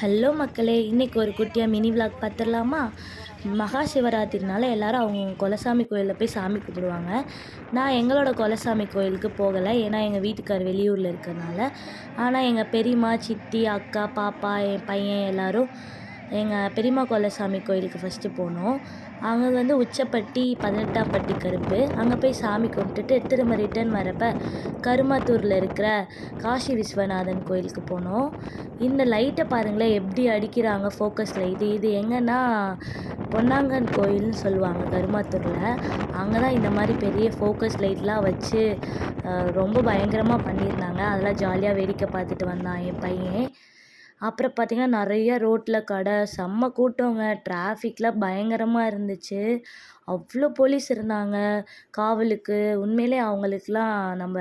Hello மக்களே இன்றைக்கி ஒரு குட்டியாக மினி விளாக் பார்த்துடலாமா? மகா சிவராத்திரினால எல்லோரும் அவங்க கொலசாமி கோயிலில் போய் சாமி கும்பிடுவாங்க. நான் எங்களோட குலசாமி கோயிலுக்கு போகலை. ஏன்னா எங்கள் வீட்டுக்கார் வெளியூரில் இருக்கிறனால ஆனால் எங்கள் பெரியம்மா சித்தி அக்கா பாப்பா என் பையன் எல்லோரும் எங்கள் பெரியம்மா கோலசாமி கோயிலுக்கு ஃபஸ்ட்டு போனோம். அங்கே வந்து உச்சப்பட்டி பதினெட்டாம் பட்டி கருப்பு. அங்கே போய் சாமி கும்பிட்டுட்டு திரும்ப ரிட்டன் வரப்போ கருமாத்தூரில் இருக்கிற காசி விஸ்வநாதன் கோயிலுக்கு போனோம். இந்த லைட்டை பாருங்களேன் எப்படி அடிக்கிறாங்க ஃபோக்கஸ் லைட்டு இது எங்கன்னா பொன்னாங்கன் கோயில்னு சொல்லுவாங்க கருமாத்தூரில். அங்கே தான் இந்த மாதிரி பெரிய ஃபோக்கஸ் லைட்லாம் வச்சு ரொம்ப பயங்கரமாக பண்ணியிருந்தாங்க. அதெல்லாம் ஜாலியாக வேடிக்கை பார்த்துட்டு வந்தான் என் பையன். அப்புறம் பார்த்திங்கன்னா நிறைய ரோட்டில் கடை செம்ம கூட்டங்க. டிராஃபிக்லாம் பயங்கரமாக இருந்துச்சு. அவ்வளோ போலீஸ் இருந்தாங்க. காவலுக்கு உண்மையிலே அவங்களுக்குலாம் நம்ம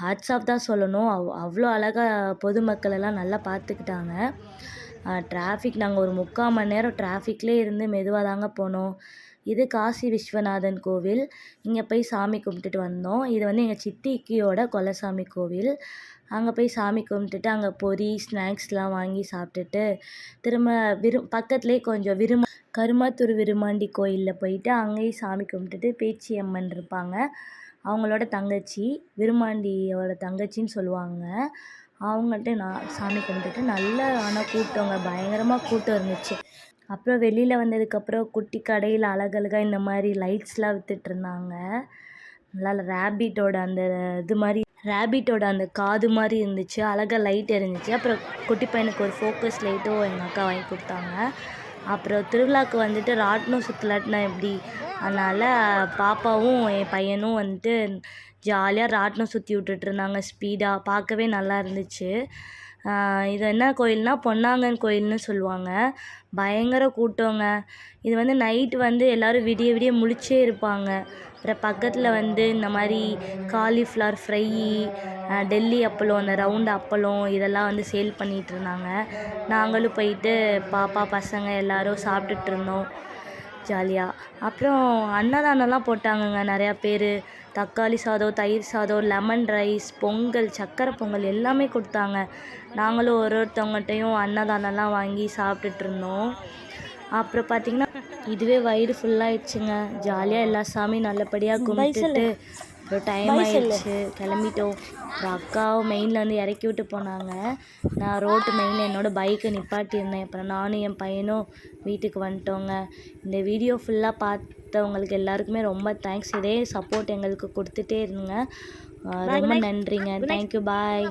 ஹேட்ஸ் ஆஃப் தான் சொல்லணும். அவ் அவ்வளோ அழகாக பொதுமக்களெல்லாம் நல்லா பார்த்துக்கிட்டாங்க டிராஃபிக் நாங்கள் ஒரு முக்கால் மணி நேரம் டிராஃபிக்லேயே இருந்து மெதுவாக தாங்க போனோம். இது காசி விஸ்வநாதன் கோவில். இங்கே போய் சாமி கும்பிட்டுட்டு வந்தோம். இது வந்து எங்கள் சித்திக்கியோட கொலசாமி கோவில். அங்கே போய் சாமி கும்பிட்டுட்டு அங்கே பொரி ஸ்நாக்ஸ்லாம் வாங்கி சாப்பிட்டுட்டு திரும்ப விரு பக்கத்துலேயே கொஞ்சம் விரும கருமாத்தூர் விருமாண்டி கோயிலில் போயிட்டு அங்கேயும் சாமி கும்பிட்டுட்டு பேச்சி அம்மன் இருப்பாங்க. அவங்களோட தங்கச்சி விருமாண்டியோட தங்கச்சின்னு சொல்லுவாங்க. அவங்கள்ட்ட நான் சாமி கும்பிட்டுட்டு நல்ல ஆனால் கூட்டங்க. பயங்கரமாக கூட்டம் இருந்துச்சு. அப்புறம் வெளியில் வந்ததுக்கப்புறம் குட்டி கடையில் அழகழகாக இந்த மாதிரி லைட்ஸ்லாம் விற்றுட்ருந்தாங்க நல்லா ரேபிட்டோட அந்த இது மாதிரி ரேபிட்டோட அந்த காது மாதிரி இருந்துச்சு. அழகாக லைட் எரிஞ்சிச்சு. அப்புறம் குட்டி பையனுக்கு ஒரு ஃபோக்கஸ் லைட்டும் எங்கள் அக்கா வாங்கி கொடுத்தாங்க. அப்புறம் திருவிழாவுக்கு வந்துட்டு ராட்டினம் சுற்றலாட்டினா எப்படி? அதனால் பாப்பாவும் என் பையனும் வந்துட்டு ஜாலியாக ராட்டினம் சுற்றி விட்டுட்டு இருந்தாங்க ஸ்பீடாக பார்க்கவே நல்லா இருந்துச்சு. இது என்ன கோயில்னால் பொன்னாங்கன் கோயில்னு சொல்லுவாங்க. பயங்கர கூட்டங்க. இது வந்து நைட்டு வந்து எல்லோரும் விடிய விடிய முழிச்சே இருப்பாங்க. அப்புறம் பக்கத்தில் வந்து இந்த மாதிரி காலிஃப்ளவர் ஃப்ரை டெல்லி அப்பளம் அந்த ரவுண்டு அப்பளம் இதெல்லாம் வந்து சேல் பண்ணிகிட்ருந்தாங்க நாங்களும் போயிட்டு பாப்பா பசங்க எல்லோரும் சாப்பிட்டுட்ருந்தோம் ஜாலியாக அப்புறம் அன்னதானம்லாம் போட்டாங்கங்க நிறையா பேர். தக்காளி சாதம் தயிர் சாதம் லெமன் ரைஸ் பொங்கல் சக்கரை பொங்கல் எல்லாமே கொடுத்தாங்க. நாங்களும் ஒரு ஒருத்தவங்கள்ட்டையும் அன்னதானம்லாம் வாங்கி சாப்பிட்டுட்ருந்தோம் அப்புறம் பார்த்திங்கன்னா இதுவே வயிறு ஃபுல்லாகிடுச்சுங்க ஜாலியாக எல்லா சாமியும் நல்லபடியாக கும்பிட்டுட்டு அப்புறம் டைம் ஆயிடுச்சு. கிளம்பிட்டோம். அப்புறம் அக்காவும் மெயினில் வந்து இறக்கி விட்டு போனாங்க. நான் ரோட்டு மெயினில் என்னோடய பைக்கை நிப்பாட்டியிருந்தேன். அப்புறம் நானும் என் பையனும் வீட்டுக்கு வந்துட்டோங்க. இந்த வீடியோ ஃபுல்லாக பார்த்தவங்களுக்கு எல்லாருக்குமே ரொம்ப தேங்க்ஸ் இதே சப்போர்ட் எங்களுக்கு கொடுத்துட்டே இருங்க. ரொம்ப நன்றிங்க. Thank you bye